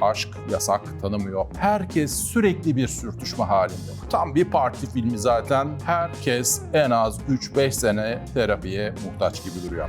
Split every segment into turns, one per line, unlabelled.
Aşk yasak tanımıyor. Herkes sürekli bir sürtüşme halinde. Tam bir parti filmi zaten. Herkes en az 3-5 sene terapiye muhtaç gibi duruyor.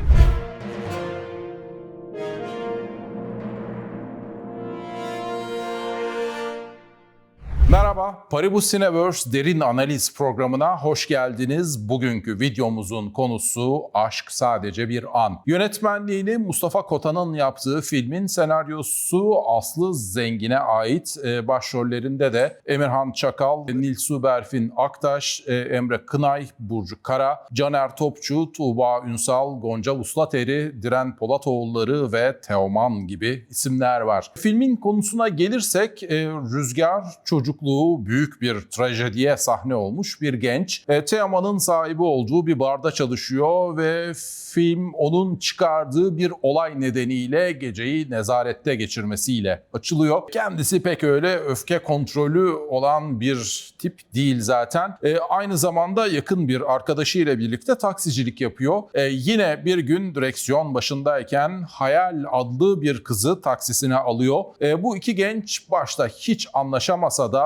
Paribus Cineverse derin analiz programına hoş geldiniz. Bugünkü videomuzun konusu Aşk Sadece Bir An. Yönetmenliğini Mustafa Kota'nın yaptığı filmin senaryosu Aslı Zengin'e ait. Ee, başrollerinde de Emirhan Çakal, Nilsu Berfin Aktaş, e, Emre Kınay, Burcu Kara, Caner Topçu, Tuğba Ünsal, Gonca Uslateri, Diren Polatoğulları ve Teoman gibi isimler var. Filmin konusuna gelirsek e, Rüzgar çocukluğu büyük bir trajediye sahne olmuş bir genç. E, Teoman'ın sahibi olduğu bir barda çalışıyor ve film onun çıkardığı bir olay nedeniyle geceyi nezarette geçirmesiyle açılıyor. Kendisi pek öyle öfke kontrolü olan bir tip değil zaten. E, aynı zamanda yakın bir arkadaşıyla birlikte taksicilik yapıyor. E, yine bir gün direksiyon başındayken Hayal adlı bir kızı taksisine alıyor. E, bu iki genç başta hiç anlaşamasa da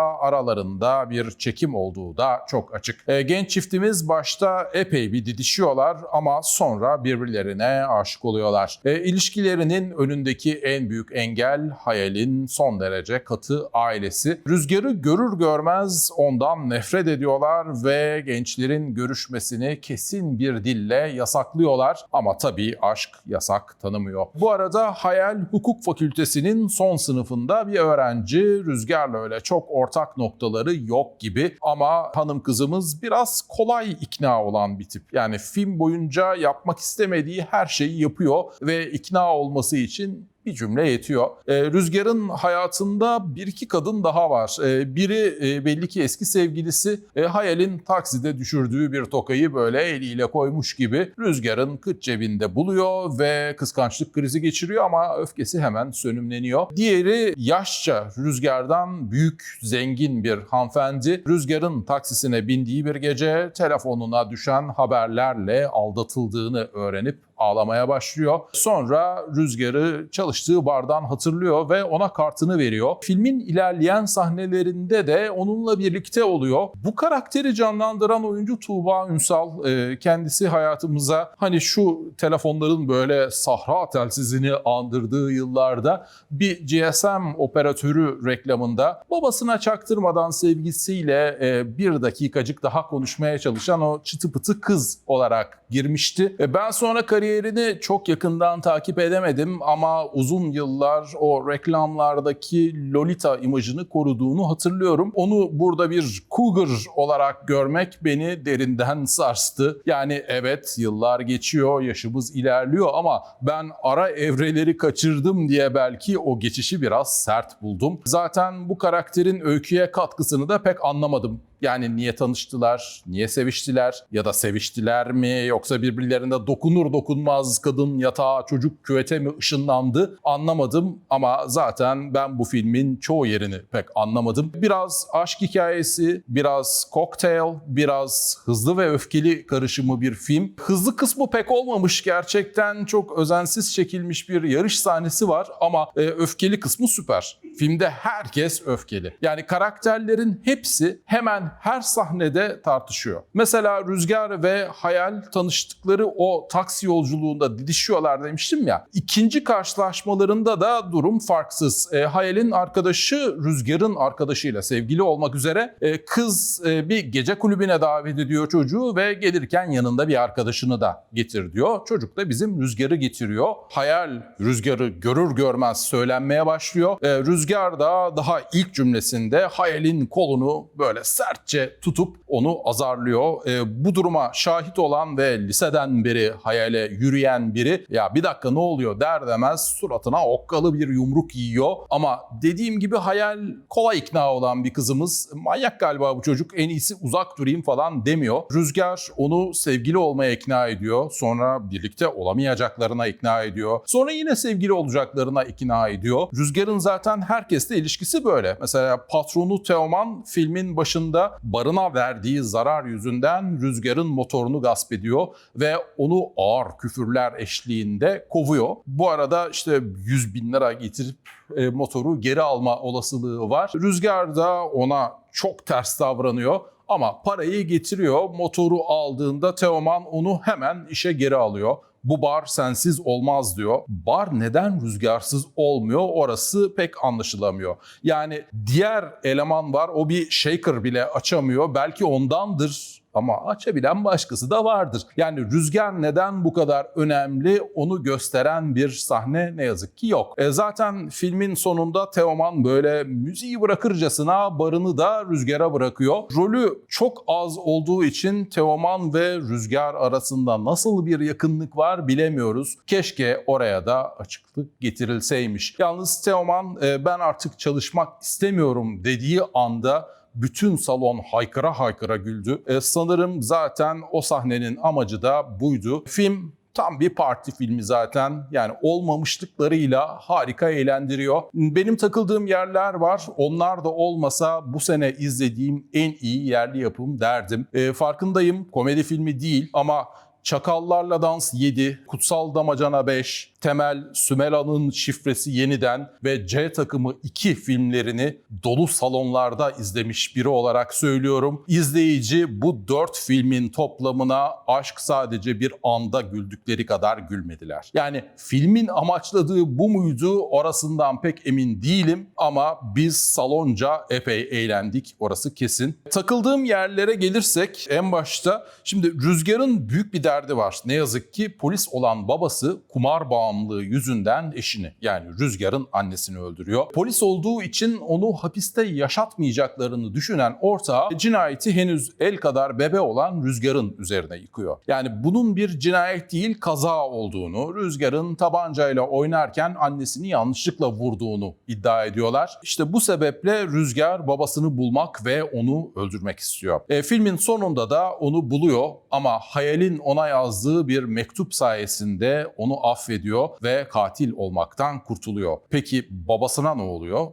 aralarında bir çekim olduğu da çok açık. E, genç çiftimiz başta epey bir didişiyorlar ama sonra birbirlerine aşık oluyorlar. E, ilişkilerinin önündeki en büyük engel Hayal'in son derece katı ailesi. Rüzgarı görür görmez ondan nefret ediyorlar ve gençlerin görüşmesini kesin bir dille yasaklıyorlar. Ama tabii aşk yasak tanımıyor. Bu arada Hayal Hukuk Fakültesinin son sınıfında bir öğrenci. Rüzgarla öyle çok ortak noktaları yok gibi ama hanım kızımız biraz kolay ikna olan bir tip. Yani film boyunca yapmak istemediği her şeyi yapıyor ve ikna olması için bir cümle yetiyor. Ee, Rüzgar'ın hayatında bir iki kadın daha var. Ee, biri e, belli ki eski sevgilisi e, Hayal'in takside düşürdüğü bir tokayı böyle eliyle koymuş gibi Rüzgar'ın kıç cebinde buluyor ve kıskançlık krizi geçiriyor ama öfkesi hemen sönümleniyor. Diğeri yaşça Rüzgar'dan büyük zengin bir hanımefendi. Rüzgar'ın taksisine bindiği bir gece telefonuna düşen haberlerle aldatıldığını öğrenip ağlamaya başlıyor. Sonra Rüzgar'ı çalıştığı bardan hatırlıyor ve ona kartını veriyor. Filmin ilerleyen sahnelerinde de onunla birlikte oluyor. Bu karakteri canlandıran oyuncu Tuğba Ünsal. e, Kendisi hayatımıza hani şu telefonların böyle sahra telsizini andırdığı yıllarda bir GSM operatörü reklamında babasına çaktırmadan sevgisiyle e, bir dakikacık daha konuşmaya çalışan o çıtı pıtı kız olarak girmişti. E, Ben sonra kariyerini çok yakından takip edemedim ama uzun yıllar o reklamlardaki Lolita imajını koruduğunu hatırlıyorum. Onu burada bir cougar olarak görmek beni derinden sarstı. Yani evet yıllar geçiyor, yaşımız ilerliyor ama ben ara evreleri kaçırdım diye belki o geçişi biraz sert buldum. Zaten bu karakterin öyküye katkısını da pek anlamadım. Yani niye tanıştılar, niye seviştiler ya da seviştiler mi yoksa birbirlerine dokunur dokunmaz kadın yatağa çocuk küvete mi ışınlandı anlamadım ama zaten ben bu filmin çoğu yerini pek anlamadım. Biraz aşk hikayesi, biraz cocktail, biraz hızlı ve öfkeli karışımı bir film. Hızlı kısmı pek olmamış gerçekten çok özensiz çekilmiş bir yarış sahnesi var ama e, öfkeli kısmı süper. Filmde herkes öfkeli. Yani karakterlerin hepsi hemen her sahnede tartışıyor. Mesela Rüzgar ve Hayal tanıştıkları o taksi yolculuğunda didişiyorlar demiştim ya. İkinci karşılaşmalarında da durum farksız. E, Hayal'in arkadaşı Rüzgar'ın arkadaşıyla sevgili olmak üzere e, kız e, bir gece kulübüne davet ediyor çocuğu ve gelirken yanında bir arkadaşını da getir diyor. Çocuk da bizim Rüzgar'ı getiriyor. Hayal Rüzgar'ı görür görmez söylenmeye başlıyor. E, Rüzgar da daha ilk cümlesinde Hayal'in kolunu böyle sertçe tutup onu azarlıyor. E, bu duruma şahit olan ve liseden beri Hayal'e yürüyen biri ya bir dakika ne oluyor der demez suratına okkalı bir yumruk yiyor. Ama dediğim gibi Hayal kolay ikna olan bir kızımız. Manyak galiba bu çocuk en iyisi uzak durayım falan demiyor. Rüzgar onu sevgili olmaya ikna ediyor. Sonra birlikte olamayacaklarına ikna ediyor. Sonra yine sevgili olacaklarına ikna ediyor. Rüzgar'ın zaten herkesle ilişkisi böyle. Mesela patronu Teoman filmin başında da barına verdiği zarar yüzünden Rüzgar'ın motorunu gasp ediyor ve onu ağır küfürler eşliğinde kovuyor. Bu arada işte 100 bin lira getirip e, motoru geri alma olasılığı var. Rüzgar da ona çok ters davranıyor. Ama parayı getiriyor. Motoru aldığında Teoman onu hemen işe geri alıyor. Bu bar sensiz olmaz diyor. Bar neden rüzgarsız olmuyor orası pek anlaşılamıyor. Yani diğer eleman var o bir shaker bile açamıyor. Belki ondandır ama açabilen başkası da vardır. Yani rüzgar neden bu kadar önemli onu gösteren bir sahne ne yazık ki yok. E zaten filmin sonunda Teoman böyle müziği bırakırcasına barını da rüzgara bırakıyor. Rolü çok az olduğu için Teoman ve rüzgar arasında nasıl bir yakınlık var bilemiyoruz. Keşke oraya da açıklık getirilseymiş. Yalnız Teoman e, ben artık çalışmak istemiyorum dediği anda bütün salon haykıra haykıra güldü. E, sanırım zaten o sahnenin amacı da buydu. Film tam bir parti filmi zaten. Yani olmamışlıklarıyla harika eğlendiriyor. Benim takıldığım yerler var. Onlar da olmasa bu sene izlediğim en iyi yerli yapım derdim. E, farkındayım komedi filmi değil ama Çakallarla Dans 7, Kutsal Damacana 5, Temel, Sümela'nın Şifresi Yeniden ve C takımı 2 filmlerini dolu salonlarda izlemiş biri olarak söylüyorum. İzleyici bu 4 filmin toplamına aşk sadece bir anda güldükleri kadar gülmediler. Yani filmin amaçladığı bu muydu orasından pek emin değilim ama biz salonca epey eğlendik orası kesin. Takıldığım yerlere gelirsek en başta şimdi Rüzgar'ın büyük bir derdi var. Ne yazık ki polis olan babası kumar bağımlılığı yüzünden eşini yani Rüzgar'ın annesini öldürüyor. Polis olduğu için onu hapiste yaşatmayacaklarını düşünen ortağı cinayeti henüz el kadar bebe olan Rüzgar'ın üzerine yıkıyor. Yani bunun bir cinayet değil kaza olduğunu, Rüzgar'ın tabancayla oynarken annesini yanlışlıkla vurduğunu iddia ediyorlar. İşte bu sebeple Rüzgar babasını bulmak ve onu öldürmek istiyor. E, filmin sonunda da onu buluyor ama hayalin ona yazdığı bir mektup sayesinde onu affediyor ve katil olmaktan kurtuluyor. Peki babasına ne oluyor?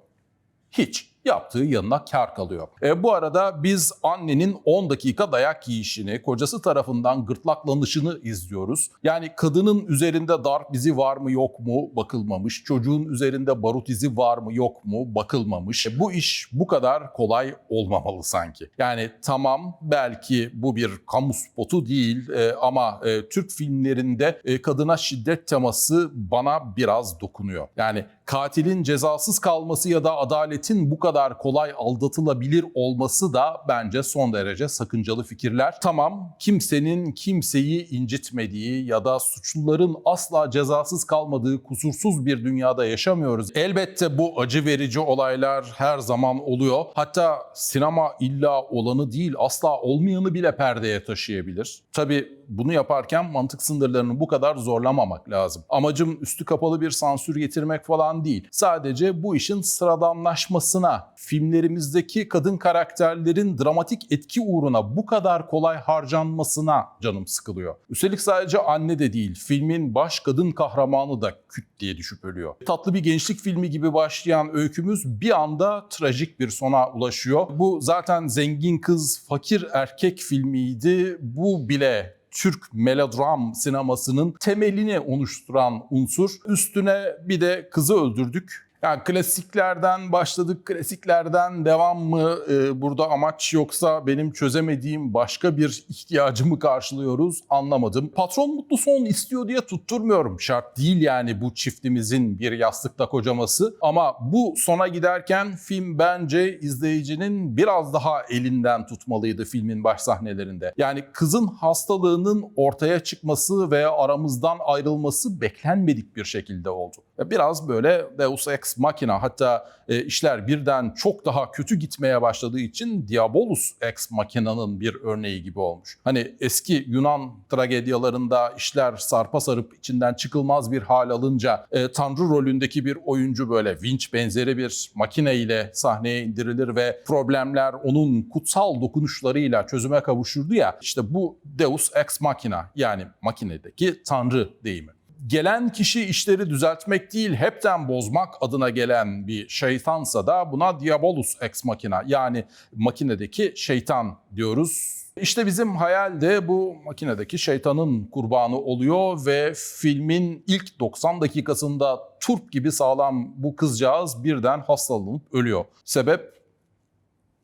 Hiç yaptığı yanına kar kalıyor. E, bu arada biz annenin 10 dakika dayak yiyişini, kocası tarafından gırtlaklanışını izliyoruz. Yani kadının üzerinde darp izi var mı yok mu bakılmamış. Çocuğun üzerinde barut izi var mı yok mu bakılmamış. E, bu iş bu kadar kolay olmamalı sanki. Yani tamam belki bu bir kamu spotu değil e, ama e, Türk filmlerinde e, kadına şiddet teması bana biraz dokunuyor. Yani katilin cezasız kalması ya da adaletin bu kadar kolay aldatılabilir olması da bence son derece sakıncalı fikirler. Tamam kimsenin kimseyi incitmediği ya da suçluların asla cezasız kalmadığı kusursuz bir dünyada yaşamıyoruz. Elbette bu acı verici olaylar her zaman oluyor. Hatta sinema illa olanı değil asla olmayanı bile perdeye taşıyabilir. Tabii bunu yaparken mantık sınırlarını bu kadar zorlamamak lazım. Amacım üstü kapalı bir sansür getirmek falan değil. Sadece bu işin sıradanlaşmasına, filmlerimizdeki kadın karakterlerin dramatik etki uğruna bu kadar kolay harcanmasına canım sıkılıyor. Üstelik sadece anne de değil, filmin baş kadın kahramanı da küt diye düşüp ölüyor. Tatlı bir gençlik filmi gibi başlayan öykümüz bir anda trajik bir sona ulaşıyor. Bu zaten zengin kız, fakir erkek filmiydi. Bu bile Türk melodram sinemasının temelini oluşturan unsur. Üstüne bir de kızı öldürdük. Yani klasiklerden başladık, klasiklerden devam mı e, burada amaç yoksa benim çözemediğim başka bir ihtiyacımı karşılıyoruz anlamadım. Patron mutlu son istiyor diye tutturmuyorum. Şart değil yani bu çiftimizin bir yastıkta kocaması. Ama bu sona giderken film bence izleyicinin biraz daha elinden tutmalıydı filmin baş sahnelerinde. Yani kızın hastalığının ortaya çıkması ve aramızdan ayrılması beklenmedik bir şekilde oldu. Biraz böyle Deus Ex Machina hatta e, işler birden çok daha kötü gitmeye başladığı için Diabolus Ex Machina'nın bir örneği gibi olmuş. Hani eski Yunan tragedyalarında işler sarpa sarıp içinden çıkılmaz bir hal alınca e, Tanrı rolündeki bir oyuncu böyle vinç benzeri bir makine ile sahneye indirilir ve problemler onun kutsal dokunuşlarıyla çözüme kavuşurdu ya işte bu Deus Ex Machina yani makinedeki Tanrı deyimi. Gelen kişi işleri düzeltmek değil hepten bozmak adına gelen bir şeytansa da buna diabolus ex machina yani makinedeki şeytan diyoruz. İşte bizim hayal de bu makinedeki şeytanın kurbanı oluyor ve filmin ilk 90 dakikasında turp gibi sağlam bu kızcağız birden hastalanıp ölüyor. Sebep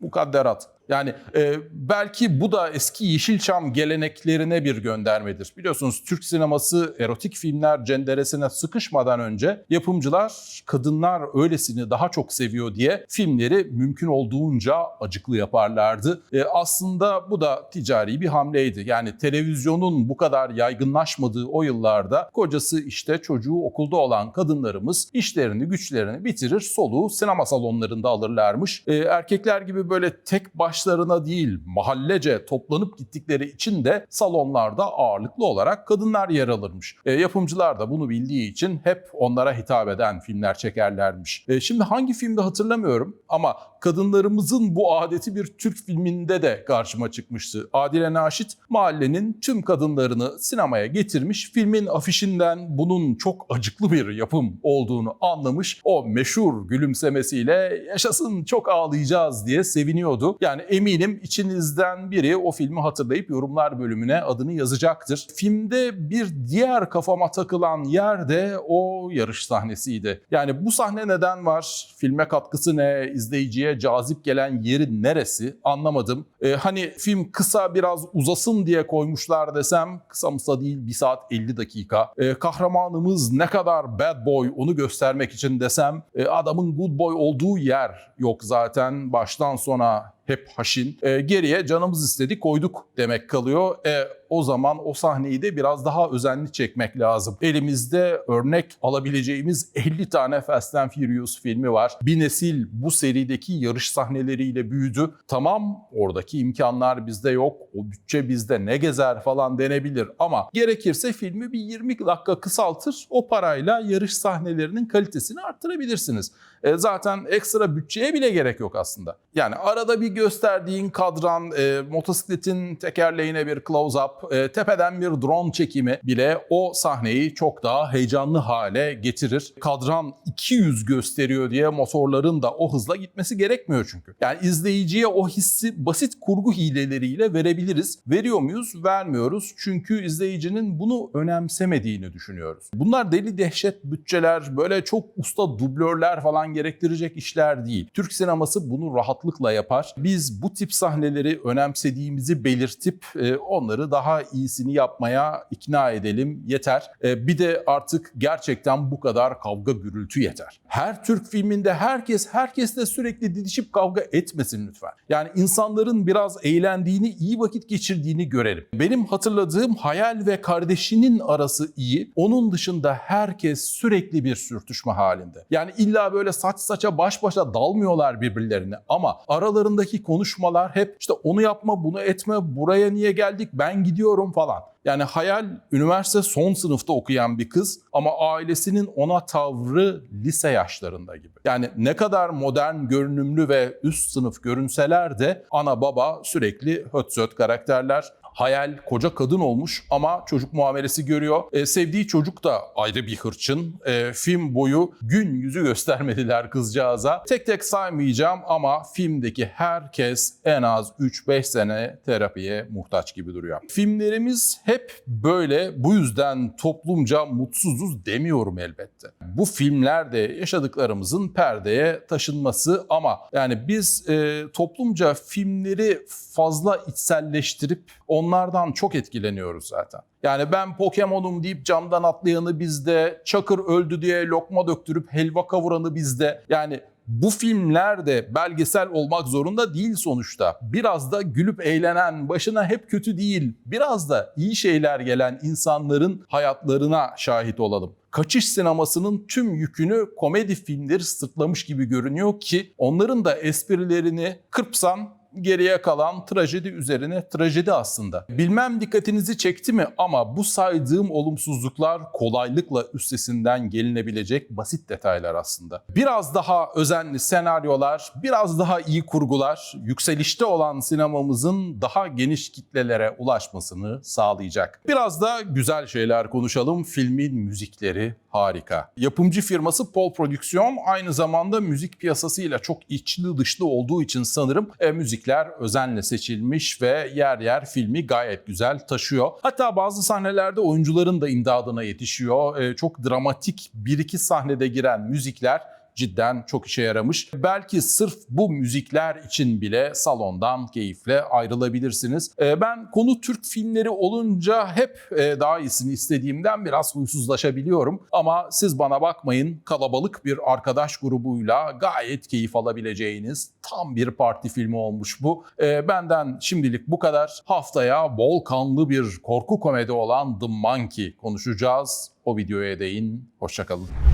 mukadderat. Yani e, belki bu da eski Yeşilçam geleneklerine bir göndermedir. Biliyorsunuz Türk sineması erotik filmler cenderesine sıkışmadan önce yapımcılar kadınlar öylesini daha çok seviyor diye filmleri mümkün olduğunca acıklı yaparlardı. E, aslında bu da ticari bir hamleydi. Yani televizyonun bu kadar yaygınlaşmadığı o yıllarda kocası işte çocuğu okulda olan kadınlarımız işlerini güçlerini bitirir soluğu sinema salonlarında alırlarmış. E, erkekler gibi böyle tek baş başlarına değil mahallece toplanıp gittikleri için de salonlarda ağırlıklı olarak kadınlar yer alırmış. E, yapımcılar da bunu bildiği için hep onlara hitap eden filmler çekerlermiş. E, şimdi hangi filmde hatırlamıyorum ama kadınlarımızın bu adeti bir Türk filminde de karşıma çıkmıştı. Adile Naşit mahallenin tüm kadınlarını sinemaya getirmiş. Filmin afişinden bunun çok acıklı bir yapım olduğunu anlamış. O meşhur gülümsemesiyle yaşasın çok ağlayacağız diye seviniyordu. Yani eminim içinizden biri o filmi hatırlayıp yorumlar bölümüne adını yazacaktır. Filmde bir diğer kafama takılan yer de o yarış sahnesiydi. Yani bu sahne neden var? Filme katkısı ne? İzleyiciye cazip gelen yeri neresi? Anlamadım. Ee, hani film kısa biraz uzasın diye koymuşlar desem kısa mısa değil 1 saat 50 dakika. Ee, kahramanımız ne kadar bad boy onu göstermek için desem e, adamın good boy olduğu yer yok zaten baştan sona hep haşin. E, geriye canımız istedi koyduk demek kalıyor. E, o zaman o sahneyi de biraz daha özenli çekmek lazım. Elimizde örnek alabileceğimiz 50 tane Fast and Furious filmi var. Bir nesil bu serideki yarış sahneleriyle büyüdü. Tamam oradaki imkanlar bizde yok. O bütçe bizde ne gezer falan denebilir ama gerekirse filmi bir 20 dakika kısaltır. O parayla yarış sahnelerinin kalitesini arttırabilirsiniz. E, zaten ekstra bütçeye bile gerek yok aslında. Yani arada bir gösterdiğin kadran, e, motosikletin tekerleğine bir close-up, e, tepeden bir drone çekimi bile o sahneyi çok daha heyecanlı hale getirir. Kadran 200 gösteriyor diye motorların da o hızla gitmesi gerekmiyor çünkü. Yani izleyiciye o hissi basit kurgu hileleriyle verebiliriz. Veriyor muyuz? Vermiyoruz. Çünkü izleyicinin bunu önemsemediğini düşünüyoruz. Bunlar deli dehşet bütçeler, böyle çok usta dublörler falan gerektirecek işler değil. Türk sineması bunu rahatlıkla yapar. Biz bu tip sahneleri önemsediğimizi belirtip e, onları daha iyisini yapmaya ikna edelim yeter. E, bir de artık gerçekten bu kadar kavga gürültü yeter. Her Türk filminde herkes herkesle sürekli didişip kavga etmesin lütfen. Yani insanların biraz eğlendiğini, iyi vakit geçirdiğini görelim. Benim hatırladığım Hayal ve kardeşinin arası iyi. Onun dışında herkes sürekli bir sürtüşme halinde. Yani illa böyle saç saça baş başa dalmıyorlar birbirlerine ama aralarındaki konuşmalar hep işte onu yapma, bunu etme, buraya niye geldik, ben gidiyorum falan. Yani hayal üniversite son sınıfta okuyan bir kız ama ailesinin ona tavrı lise yaşlarında gibi. Yani ne kadar modern görünümlü ve üst sınıf görünseler de ana baba sürekli höt karakterler hayal koca kadın olmuş ama çocuk muamelesi görüyor. E, sevdiği çocuk da ayrı bir hırçın. E, film boyu gün yüzü göstermediler kızcağıza. Tek tek saymayacağım ama filmdeki herkes en az 3-5 sene terapiye muhtaç gibi duruyor. Filmlerimiz hep böyle bu yüzden toplumca mutsuzuz demiyorum elbette. Bu filmlerde yaşadıklarımızın perdeye taşınması ama yani biz e, toplumca filmleri fazla içselleştirip onlardan çok etkileniyoruz zaten. Yani ben Pokemon'um deyip camdan atlayanı bizde, Çakır öldü diye lokma döktürüp helva kavuranı bizde. Yani bu filmler de belgesel olmak zorunda değil sonuçta. Biraz da gülüp eğlenen, başına hep kötü değil, biraz da iyi şeyler gelen insanların hayatlarına şahit olalım. Kaçış sinemasının tüm yükünü komedi filmleri sırtlamış gibi görünüyor ki onların da esprilerini kırpsan geriye kalan trajedi üzerine trajedi aslında. Bilmem dikkatinizi çekti mi ama bu saydığım olumsuzluklar kolaylıkla üstesinden gelinebilecek basit detaylar aslında. Biraz daha özenli senaryolar, biraz daha iyi kurgular, yükselişte olan sinemamızın daha geniş kitlelere ulaşmasını sağlayacak. Biraz da güzel şeyler konuşalım. Filmin müzikleri harika. Yapımcı firması Pol Prodüksiyon aynı zamanda müzik piyasasıyla çok içli dışlı olduğu için sanırım e, müzikler özenle seçilmiş ve yer yer filmi gayet güzel taşıyor. Hatta bazı sahnelerde oyuncuların da imdadına yetişiyor. E, çok dramatik bir iki sahnede giren müzikler cidden çok işe yaramış. Belki sırf bu müzikler için bile salondan keyifle ayrılabilirsiniz. Ee, Ben konu Türk filmleri olunca hep e, daha iyisini istediğimden biraz huysuzlaşabiliyorum. Ama siz bana bakmayın kalabalık bir arkadaş grubuyla gayet keyif alabileceğiniz tam bir parti filmi olmuş bu. Ee, Benden şimdilik bu kadar. Haftaya bol kanlı bir korku komedi olan The Monkey konuşacağız. O videoya değin. Hoşçakalın.